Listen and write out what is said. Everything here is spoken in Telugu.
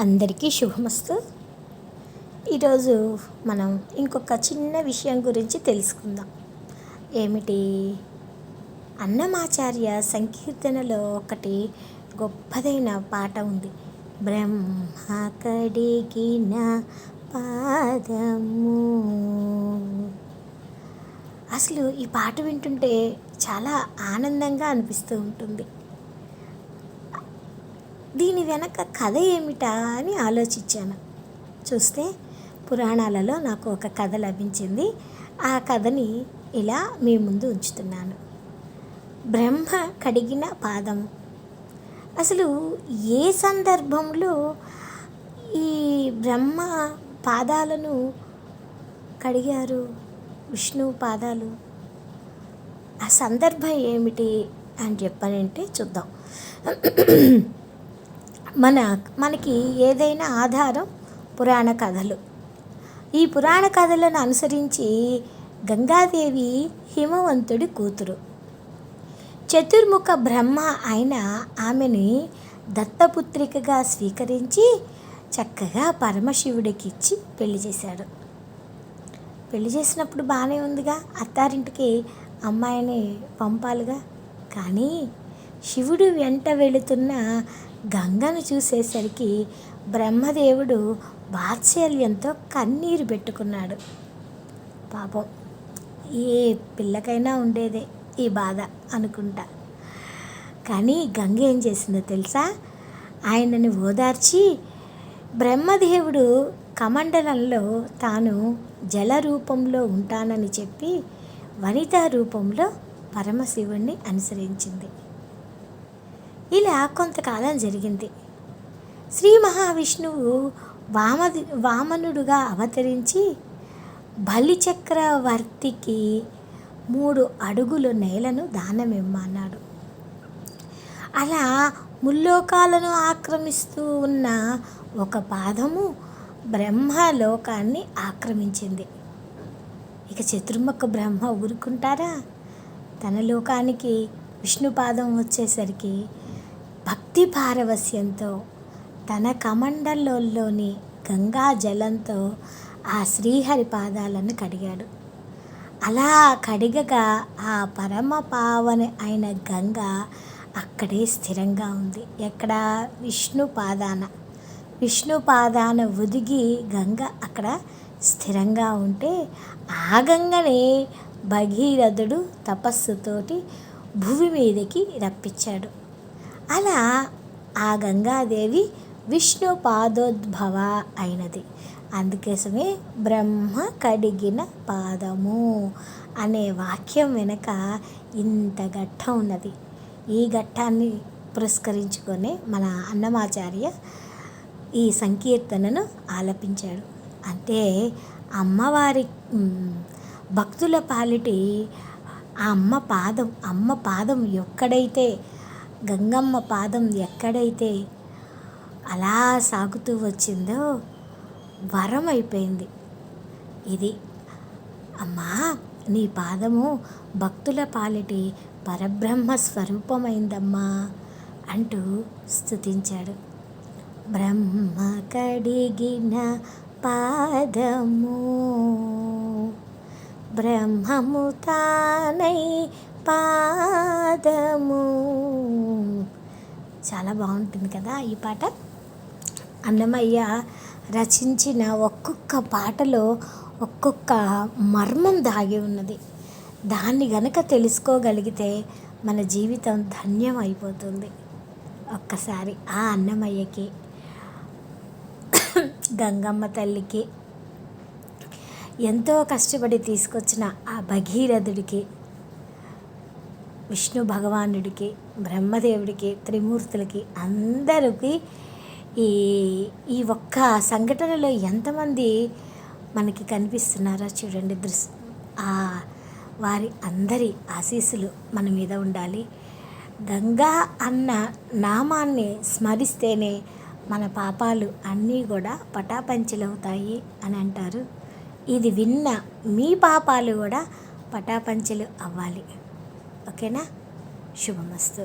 అందరికీ శుభమస్తు. ఈరోజు మనం ఇంకొక చిన్న విషయం గురించి తెలుసుకుందాం. ఏమిటి? అన్నమాచార్య సంకీర్తనలో ఒకటి గొప్పదైన పాట ఉంది. బ్రహ్మ కడిగిన పాదము. అసలు ఈ పాట వింటుంటే చాలా ఆనందంగా అనిపిస్తూ ఉంటుంది. దీని వెనక కథ ఏమిటా అని ఆలోచించాను. చూస్తే పురాణాలలో నాకు ఒక కథ లభించింది. ఆ కథని ఇలా మీ ముందు ఉంచుతున్నాను. బ్రహ్మ కడిగిన పాదం. అసలు ఏ సందర్భంలో ఈ బ్రహ్మ పాదాలను కడిగారు? విష్ణు పాదాలు. ఆ సందర్భం ఏమిటి అని చెప్పానంటే చూద్దాం. మన మనకి ఏదైనా ఆధారం పురాణ కథలు. ఈ పురాణ కథలను అనుసరించి గంగాదేవి హిమవంతుడి కూతురు. చతుర్ముఖ బ్రహ్మ అయిన ఆమెని దత్తపుత్రికగా స్వీకరించి చక్కగా పరమశివుడికి ఇచ్చి పెళ్ళి చేశాడు. పెళ్ళి చేసినప్పుడు బాగానే ఉందిగా. అత్తారింటికి అమ్మాయిని పంపాలిగా. కానీ శివుడు వెంట వెళుతున్న గంగను చూసేసరికి బ్రహ్మదేవుడు వాత్సల్యంతో కన్నీరు పెట్టుకున్నాడు. పాపం ఏ పిల్లకైనా ఉండేదే ఈ బాధ అనుకుంటా. కానీ గంగ ఏం చేసిందో తెలుసా? ఆయనని ఓదార్చి బ్రహ్మదేవుడు కమండలంలో తాను జల రూపంలో ఉంటానని చెప్పి వనితా రూపంలో పరమశివుణ్ణి అనుసరించింది. ఇలా కొంతకాలం జరిగింది. శ్రీ మహావిష్ణువు వామది వామనుడుగా అవతరించి బలిచక్రవర్తికి మూడు అడుగులు నేలను దానమిమ్మన్నాడు. అలా ముల్లోకాలను ఆక్రమిస్తూ ఉన్న ఒక పాదము బ్రహ్మలోకాన్ని ఆక్రమించింది. ఇక చతుర్ముఖ బ్రహ్మ ఊరుకుంటారా? తన లోకానికి విష్ణుపాదం వచ్చేసరికి భక్తి పారవస్యంతో తన కమండలోని గంగా జలంతో ఆ శ్రీహరి పాదాలను కడిగాడు. అలా కడిగగా ఆ పరమ పావన అయిన గంగ అక్కడే స్థిరంగా ఉంది. ఎక్కడ? విష్ణు పాదాన. విష్ణు పాదాన ఒదిగి గంగ అక్కడ స్థిరంగా ఉంటే ఆ గంగనే భగీరథుడు తపస్సుతోటి భూమి మీదకి రప్పించాడు. అలా ఆ గంగాదేవి విష్ణు పాదోద్భవ అయినది. అందుకోసమే బ్రహ్మ కడిగిన పాదము అనే వాక్యం వెనుక ఇంత ఘట్టం ఉన్నది. ఈ ఘట్టాన్ని పురస్కరించుకొని మన అన్నమాచార్య ఈ సంకీర్తనను ఆలపించాడు. అంటే అమ్మవారి భక్తుల పాలిటి ఆ అమ్మ పాదం అమ్మ పాదం ఎక్కడైతే గంగమ్మ పాదం ఎక్కడైతే అలా సాగుతూ వచ్చిందో వరం అయిపోయింది. ఇది అమ్మా నీ పాదము భక్తుల పాలిటి పరబ్రహ్మ స్వరూపమైందమ్మా అంటూ స్థుతించాడు బ్రహ్మ కడిగిన పాదము బ్రహ్మము తానై పాదము. చాలా బాగుంటుంది కదా ఈ పాట? అన్నమయ్య రచించిన ఒక్కొక్క పాటలో ఒక్కొక్క మర్మం దాగి ఉన్నది. దాన్ని గనక తెలుసుకోగలిగితే మన జీవితం ధన్యం అయిపోతుంది. ఒక్కసారి ఆ అన్నమయ్యకి గంగమ్మ తల్లికి ఎంతో కష్టపడి తీసుకొచ్చిన ఆ భగీరథుడికి విష్ణు భగవానుడికి బ్రహ్మదేవుడికి త్రిమూర్తులకి అందరికీ ఈ ఈ ఒక్క సంఘటనలో ఎంతమంది మనకి కనిపిస్తున్నారో చూడండి. దృశ్ ఆ వారి అందరి ఆశీస్సులు మన మీద ఉండాలి. గంగా అన్న నామాన్ని స్మరిస్తేనే మన పాపాలు అన్నీ కూడా పటాపంచలవుతాయి అని అంటారు. ఇది విన్న మీ పాపాలు కూడా పటాపంచలు అవ్వాలి. ఓకేనా శుభమస్తు